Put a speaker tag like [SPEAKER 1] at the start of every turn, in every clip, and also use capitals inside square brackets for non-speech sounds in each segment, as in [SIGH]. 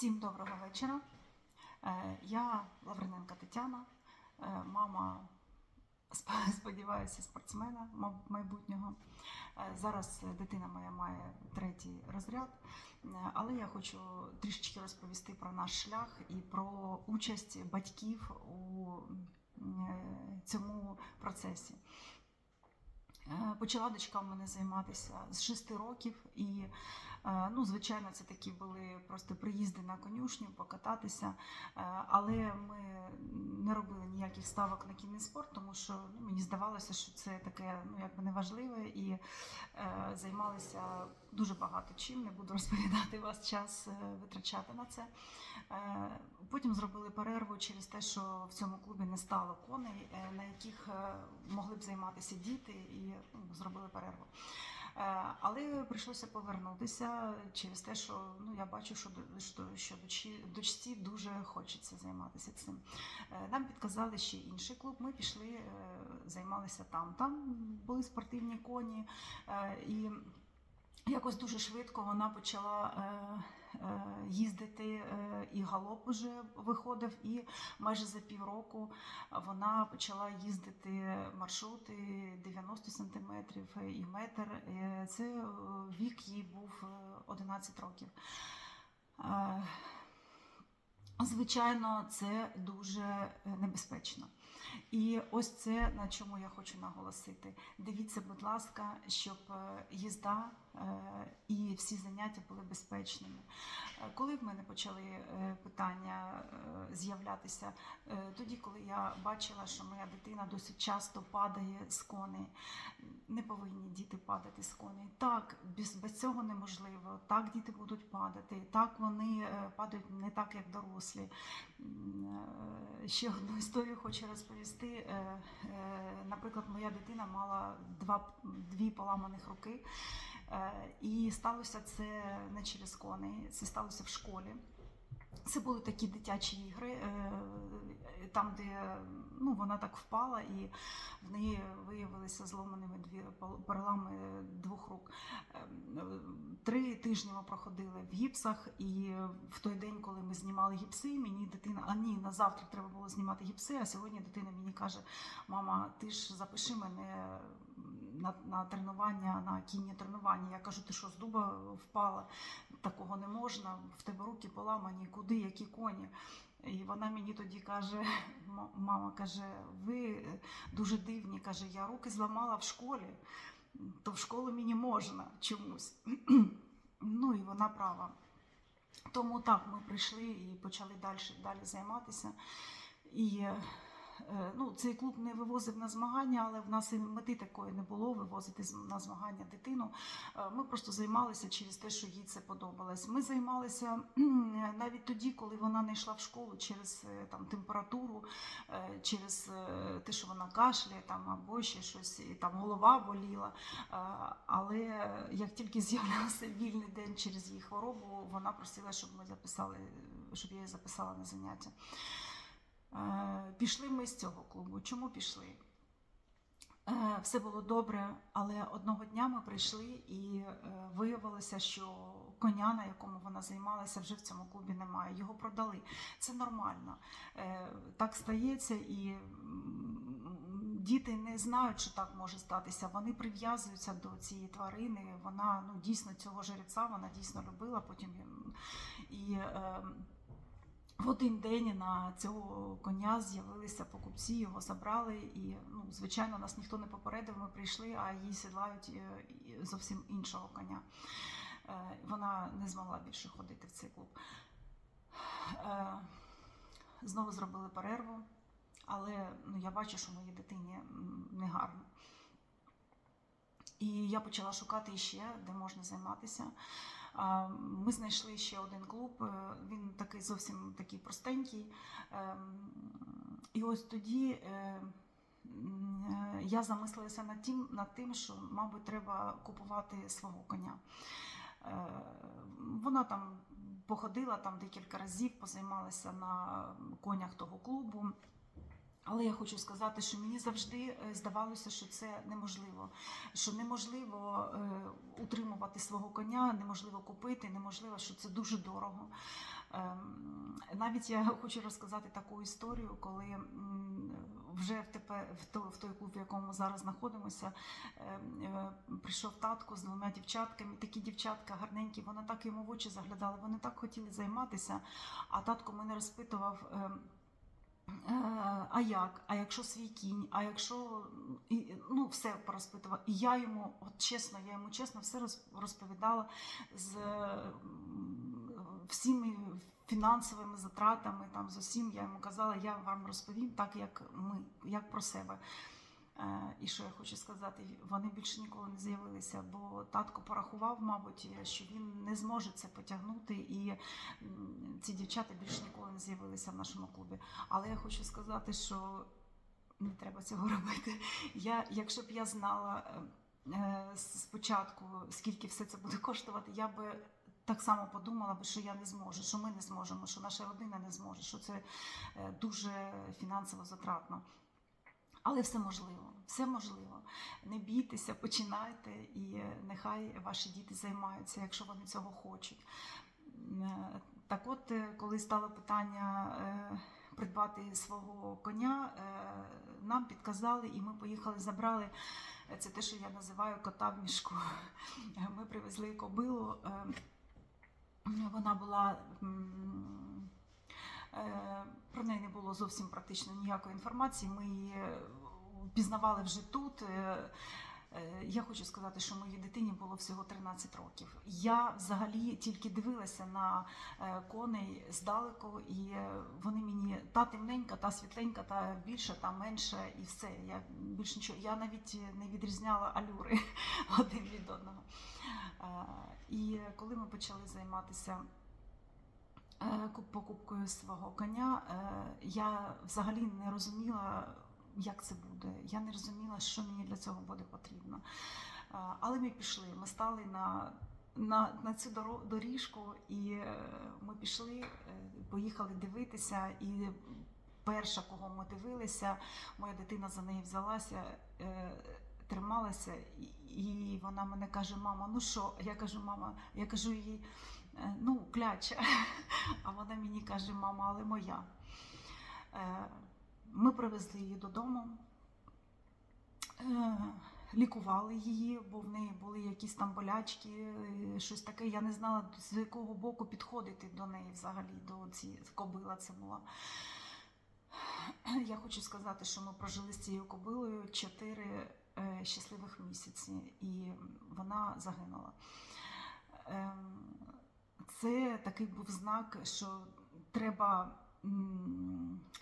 [SPEAKER 1] Всім доброго вечора. Е, Я Лавриненка Тетяна, е, мама, сп- [LAUGHS] сподіваюся, спортсмена майбутнього. Е, Зараз дитина моя має третій розряд, але я хочу трішечки розповісти про наш шлях і про участь батьків у цьому процесі. Почала дочка в мене займатися з 6 років, і ну, звичайно, це такі були просто приїзди на конюшню, покататися. Е, Але ми не робили ніяких ставок на кінний спорт, тому що ну, мені здавалося, що це таке ну, якби неважливе і е, займалися дуже багато чим. Не буду [LAUGHS] розповідати вас час е, витрачати на це. Е, Потім зробили перерву через те, що в цьому клубі не стало коней, е, на яких могли б займатися діти, і ну, зробили перерву. Е, Але прийшлося повернутися через те, що ну я бачу, що що, дочі, дочці дуже хочеться займатися цим. Е, Нам підказали ще інший клуб. Ми пішли, е, займалися там. Там були спортивні коні, і якось дуже швидко вона почала. Їздити е, і галоп уже виходив, і майже за півроку вона почала їздити маршрути 90 сантиметрів і метр. Е, Це е, вік їй був е, 11 років. Е, Звичайно, це дуже е, небезпечно. І ось це на чому я хочу наголосити. Дивіться, будь ласка, щоб е, їзда е, і всі заняття були безпечними. Е, Коли в мене почали питання з'являтися, тоді, коли я бачила, що моя дитина досить часто падає з коней, не повинні діти падати з коней. Так, без, без цього неможливо. Так діти будуть падати, так вони падають не так, як дорослі. Ще одну історію хочу розповісти. Е, е, Наприклад, моя дитина мала два, дві поламаних руки, Е, і сталося це не через коней, це сталося в школі. Це були такі дитячі ігри, е, там, де ну, вона так впала, і в неї виявилися зломаними дві перелами двох рук. Ем, Три тижні ми проходили в гіпсах, і в той день, коли ми знімали гіпси, мені дитина, а ні, на завтра треба було знімати гіпси, а сьогодні дитина мені каже: мама, ти ж запиши мене на, на тренування, на кінні тренування. Я кажу, ти що з дуба впала? Такого не можна, в тебе руки поламані, куди, які коні. І вона мені тоді каже: [LAUGHS] мама каже, ви дуже дивні. каже, я руки зламала в школі, то в школу мені можна чомусь. [CLEARS THROAT] Ну і вона права. Тому так, ми прийшли і почали далі, далі займатися. І ну, цей клуб не вивозив на змагання, але в нас і мети такої не було вивозити на змагання дитину. Е, Ми просто займалися через те, що їй це подобалось. Ми займалися [CLEARS THROAT] навіть тоді, коли вона не йшла в школу через е, там, температуру, е, через е, те, що вона кашляє там, або ще щось, і там голова боліла. Е, Але як тільки [LAUGHS] з'являвся вільний день через її хворобу, вона просила, щоб ми записали, щоб я її записала на заняття. Пішли ми з цього клубу. Чому пішли? Е, Все було добре, але одного дня ми прийшли і е, виявилося, що коня, на якому вона займалася, вже в цьому клубі немає. Його продали. Це нормально. Е, Так стається, і діти не знають, що так може статися. Вони прив'язуються до цієї тварини. Вона ну дійсно цього жеребця, вона дійсно любила. Потім і. В один день на цього коня з'явилися покупці, його забрали, і ну, звичайно, нас ніхто не попередив. Ми прийшли, а її сідлають е, зовсім іншого коня. Е, Вона не змогла більше ходити в цей клуб. Е, Знову зробили перерву, але ну, я бачу, що моїй дитині м, негарно. І я почала шукати ще, де можна займатися. Ми знайшли ще один клуб, е, він такий зовсім такий простенький. Ем, І ось тоді е, я замислилася над тим, над тим, що, мабуть, треба купувати свого коня. Е, Вона там походила там декілька разів, позаймалася на конях того клубу. Але я хочу сказати, що мені завжди е, здавалося, що це неможливо. Що неможливо е, утримувати свого коня, неможливо купити, неможливо, що це дуже дорого. Ем, Навіть я хочу розказати таку історію, коли вже в, тепер, в, той, клуб, в якому ми зараз знаходимося, ем, е, прийшов татко з двома дівчатками. Такі дівчатка гарненькі, вони так йому в очі заглядали, вони так хотіли займатися. А татко мене розпитував. Е, А як? А якщо свій кінь? А якщо і, ну все порозпитував. І я йому, от чесно, я йому чесно все роз- розповідала з всіми фінансовими затратами, там з усім я йому казала, я вам розповім так, як ми, як про себе. Е, І що я хочу сказати, вони більше ніколи не з'явилися, бо татко порахував, мабуть, що він не зможе це потягнути, і ці дівчата більше ніколи не з'явилися в нашому клубі. Але я хочу сказати, що не треба цього робити. Я, якщо б я знала е, е, спочатку, скільки все це буде коштувати, я би так само подумала би, що я не зможу, що ми не зможемо, що наша родина не зможе, що це дуже фінансово затратно. Але все можливо, все можливо. Не бійтеся, починайте, і е, нехай ваші діти займаються, якщо вони цього хочуть. Е, Так от, е, коли стало питання придбати свого коня, нам підказали, і ми поїхали, забрали. Це те, що я називаю кота в мішку. Ми привезли кобилу. Вона була. Е, Про неї не було зовсім практично ніякої інформації. Ми її е, пізнавали вже тут. Е, Я хочу сказати, що моїй дитині було всього 13 років. Я взагалі тільки дивилася на коней здалеку, і вони мені та темненька, та світленька, та більша, та менша, і все. Я більш нічого. Я навіть не відрізняла алюри [LAUGHS] один від одного. І коли ми почали займатися покупкою свого коня, е, я взагалі не розуміла, як це буде. Я не розуміла, що мені для цього буде потрібно. Е, Але ми пішли, ми стали на, на, на цю доріжку, і е, ми пішли, е, поїхали дивитися. І перша, кого ми дивилися, моя дитина за неї взялася. е, Трималася, і, вона мене каже: Мама, ну що? Я кажу, мама, я кажу їй, «Е, ну, кляча. [LAUGHS] А вона мені каже, мама, але моя. Е, Ми привезли її додому, е, лікували її, бо в неї були якісь там болячки, е, щось таке. Я не знала, з якого боку підходити до неї взагалі, до цієї кобила це була. Я хочу сказати, що ми прожили з цією кобилою 4 е, щасливих місяці, і вона загинула. Це такий був знак, що треба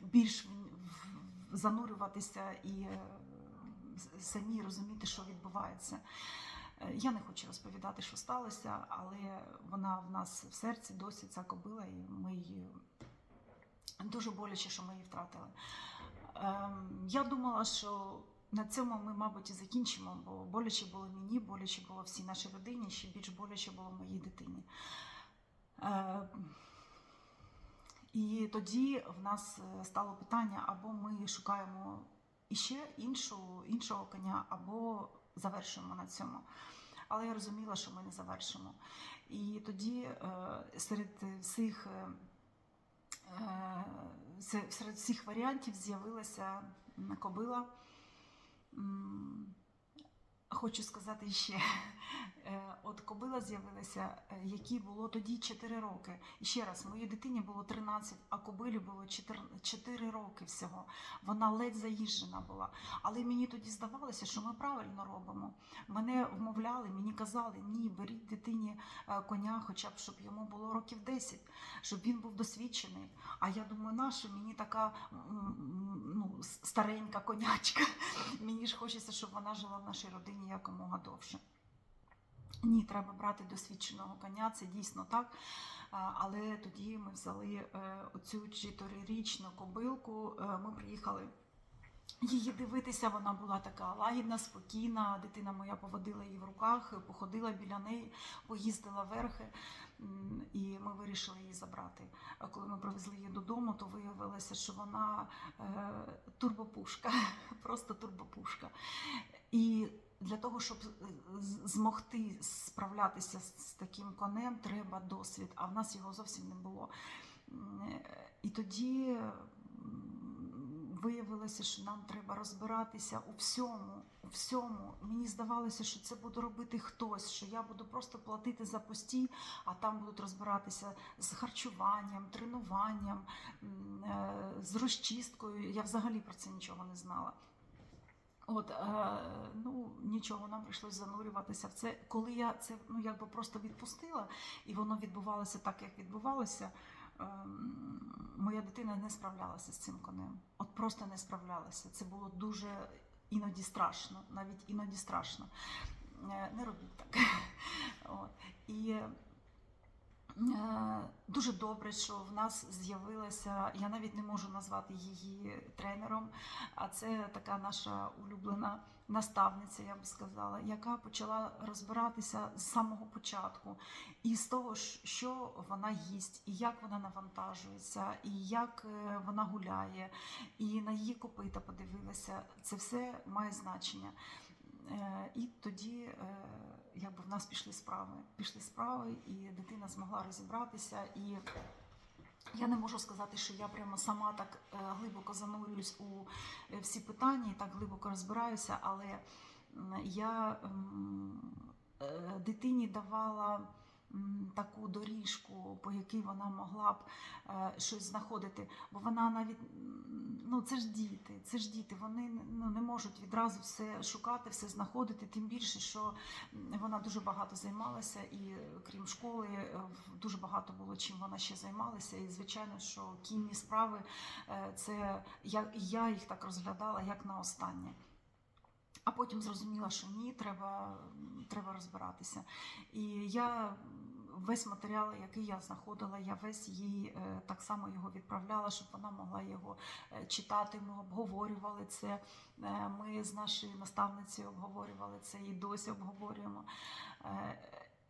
[SPEAKER 1] більш занурюватися і е, самі розуміти, що відбувається. Е, Я не хочу розповідати, що сталося, але вона в нас в серці досі ця кобила, і ми її дуже боляче, що ми її втратили. Ем, Я думала, що на цьому ми, мабуть, і закінчимо, бо боляче було мені, боляче було всій нашій родині, ще більш боляче було моїй дитині. Е, І тоді в нас е, стало питання: або ми шукаємо іще іншу, іншого коня, або завершуємо на цьому. Але я розуміла, що ми не завершимо. І тоді е, серед всіх, се- серед всіх варіантів з'явилася кобила. Хочу сказати ще, е, от кобила з'явилася, е, якій було тоді 4 роки. І ще раз, моїй дитині було 13, а кобилі було 4, 4 роки всього. Вона ледь заїжджена була. Але мені тоді здавалося, що ми правильно робимо. Мене вмовляли, мені казали, ні, беріть дитині е, коня, хоча б щоб йому було років 10, щоб він був досвідчений. А я думаю, нащо мені така ну, старенька конячка. [LAUGHS] Мені ж хочеться, щоб вона жила в нашій родині якомога довше. Ні, треба брати досвідченого коня, це дійсно так. Але тоді ми взяли е, оцю чотирирічну кобилку. Е, Ми приїхали її дивитися. Вона була така лагідна, спокійна. Дитина моя поводила її в руках, походила біля неї, поїздила верхи. І ми вирішили. її забрати. А Коли ми привезли її додому, то виявилося, що вона е, турбопушка, [LAUGHS] просто турбопушка. І для того, щоб змогти справлятися з з таким конем, треба досвід, а в нас його зовсім не було. Е, І тоді виявилося, що нам треба розбиратися у всьому. У всьому. Мені здавалося, що це буде робити хтось, що я буду просто платити за постій, а там будуть розбиратися з харчуванням, тренуванням, е, з розчисткою. Я взагалі про це нічого не знала. От, е, ну нічого, нам прийшлось занурюватися в це. Коли я це ну якби просто відпустила, і воно відбувалося так, як відбувалося. ем, Моя дитина не справлялася з цим конем. От просто не справлялася. Це було дуже іноді страшно, навіть іноді страшно. Е, Не робіть так. [LAUGHS] От. І Е, Дуже добре, що в нас з'явилася. Я навіть не можу назвати її тренером, а це така наша улюблена наставниця, я би сказала, яка почала розбиратися з самого початку, і з того, що вона їсть, і як вона навантажується, і як е, вона гуляє, і на її копита подивилася. Це все має значення. Е, І тоді е, якби в нас пішли справи. Пішли справи, і дитина змогла розібратися. І я не можу сказати, що я прямо сама так е, глибоко занурююсь у е, всі питання і так глибоко розбираюся, але я е, дитині давала таку доріжку, по якій вона могла б е, щось знаходити. Бо вона навіть ну це ж діти, це ж діти. Вони ну, не можуть відразу все шукати, все знаходити. Тим більше, що вона дуже багато займалася, і е, крім школи, е, дуже багато було чим вона ще займалася. І звичайно, що кінні справи це я, я їх так розглядала, як на останнє. А потім зрозуміла, що ні, треба, треба розбиратися. І я весь матеріал, який я знаходила, я весь їй е, так само його відправляла, щоб вона могла його е, читати. Ми обговорювали це. Е, Ми з нашою наставницею обговорювали це і досі обговорюємо.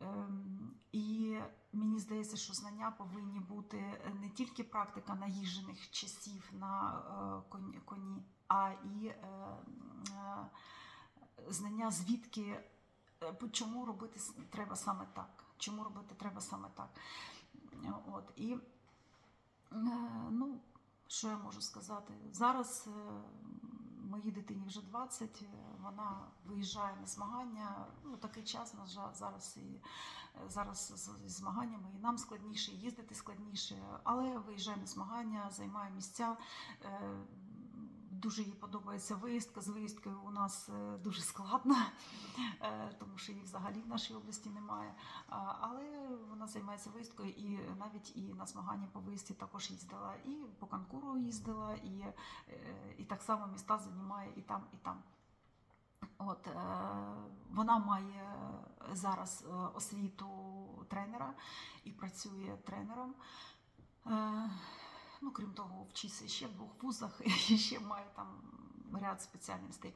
[SPEAKER 1] Ем, І мені здається, що знання повинні бути не тільки практика наїжених часів на коні- а і знання, звідки, чому робити треба саме так. Чому робити треба саме так. От, і е, ну, що я можу сказати? Зараз е, моїй дитині вже 20, е, вона виїжджає на змагання. Ну, такий час на зараз і зараз з змаганнями і нам складніше, і їздити складніше, але виїжджає на змагання, займає місця. Дуже їй подобається виїздка. З виїздкою у нас дуже складно, тому що її взагалі в нашій області немає. Але вона займається виїздкою і навіть і на змагання по виїзді також їздила. І по конкуру їздила, і, е, і так само міста займає і там, і там. От, е, вона має зараз е, освіту тренера і працює тренером. Е, Ну, крім того, вчиться ще в двох вузах [LAUGHS] і ще має там ряд спеціальностей.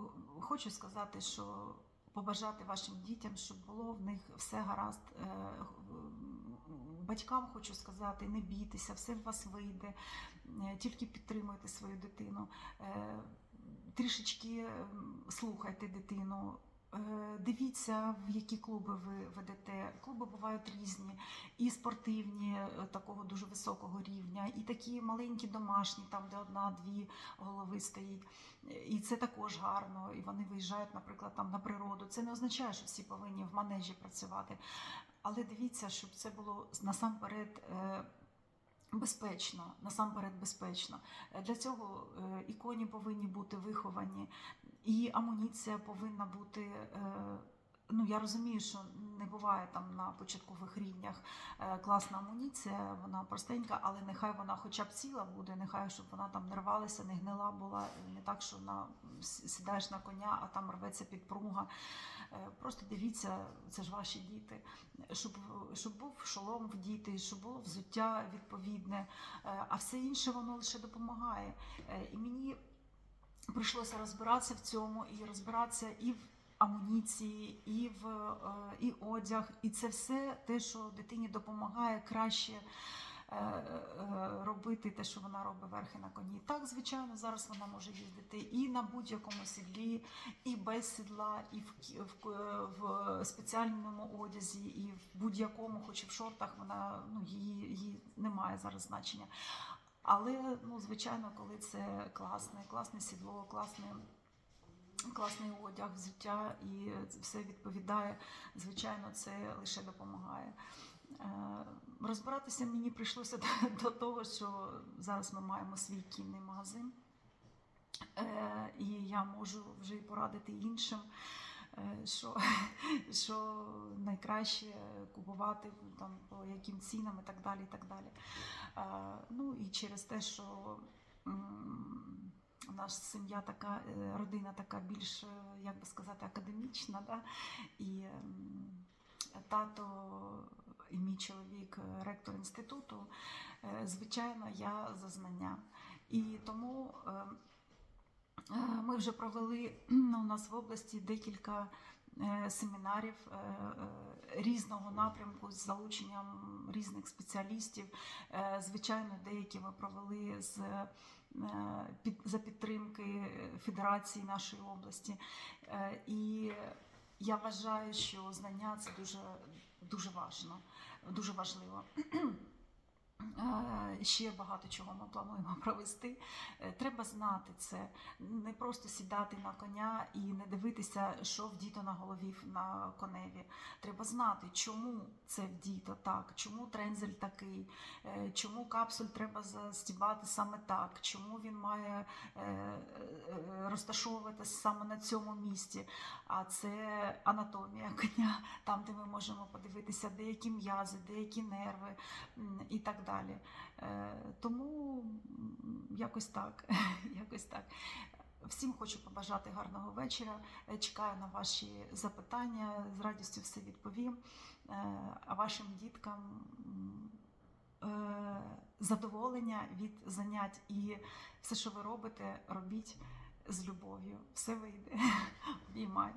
[SPEAKER 1] Е, Хочу сказати, що побажати вашим дітям, щоб було в них все гаразд. Е, Батькам хочу сказати, не бійтеся, все в вас вийде, Е, тільки підтримуйте свою дитину, трішечки слухайте дитину. Е, Дивіться, в які клуби ви ведете. Клуби бувають різні, і спортивні е, такого дуже високого рівня, і такі маленькі домашні, там де одна-дві голови стоїть. Е, І це також гарно. І вони виїжджають, наприклад, там на природу. Це не означає, що всі повинні в манежі працювати. Але дивіться, щоб це було насамперед. Безпечно, насамперед безпечно. Е, Для цього е, і коні повинні бути виховані, і амуніція повинна бути. е, Ну, я розумію, що не буває там на початкових рівнях класна амуніція, вона простенька, але нехай вона хоча б ціла буде, нехай щоб вона там не рвалася, не гнила була, не так, що на сідаєш на коня, а там рветься підпруга. Е, Просто дивіться, це ж ваші діти, щоб, щоб був шолом в діти, щоб було взуття відповідне, е, а все інше воно лише допомагає. Е, І мені прийшлося розбиратися в цьому і розбиратися і в амуніції, і в і одяг, і це все те, що дитині допомагає краще. Е, е, Робити те, що вона робить верхи на коні. Так, звичайно, зараз вона може їздити і на будь-якому сідлі, і без сідла, і в, в, в спеціальному одязі, і в будь-якому, хоч і в шортах, вона ну її, її немає зараз значення. Але ну, звичайно, коли це класне, класне сідло, класне. Класний одяг, взуття і все відповідає. Звичайно, це лише допомагає. Е, Розбиратися мені прийшлося [LAUGHS] до, того, що зараз ми маємо свій кінний магазин, Е, і я можу вже і порадити іншим, е, що, [LAUGHS] що найкраще купувати там, по яким цінам і так далі. І так далі. Ну і через те, що наша сім'я така, родина така більш, як би сказати, академічна, да? і тато і мій чоловік е, ректор інституту, е, звичайно, я за знання. І тому е, ми вже провели у нас в області декілька семінарів різного напрямку з залученням різних спеціалістів. Звичайно, деякі ми провели з за підтримки Федерації нашої області. І я вважаю, що знання це дуже, дуже важливо, дуже важливо. Е, Ще багато чого ми плануємо [LAUGHS] провести. Е, Треба знати це, не просто сідати на коня і не дивитися, що вдіто на голові на коневі. Треба знати, чому це вдіто так, чому трензель такий, е, чому капсуль треба застібати саме так, чому він має розташовуватися саме на цьому місці. А це анатомія коня, там, де ми можемо подивитися, деякі м'язи, деякі нерви і так далі. Е, Тому якось так. [LAUGHS] якось так. Всім хочу побажати гарного вечора. Е, Чекаю на ваші запитання. З радістю все відповім. Е, А вашим діткам задоволення від занять і все, що ви робите, робіть з любов'ю. Все вийде. [LAUGHS] Обіймаю.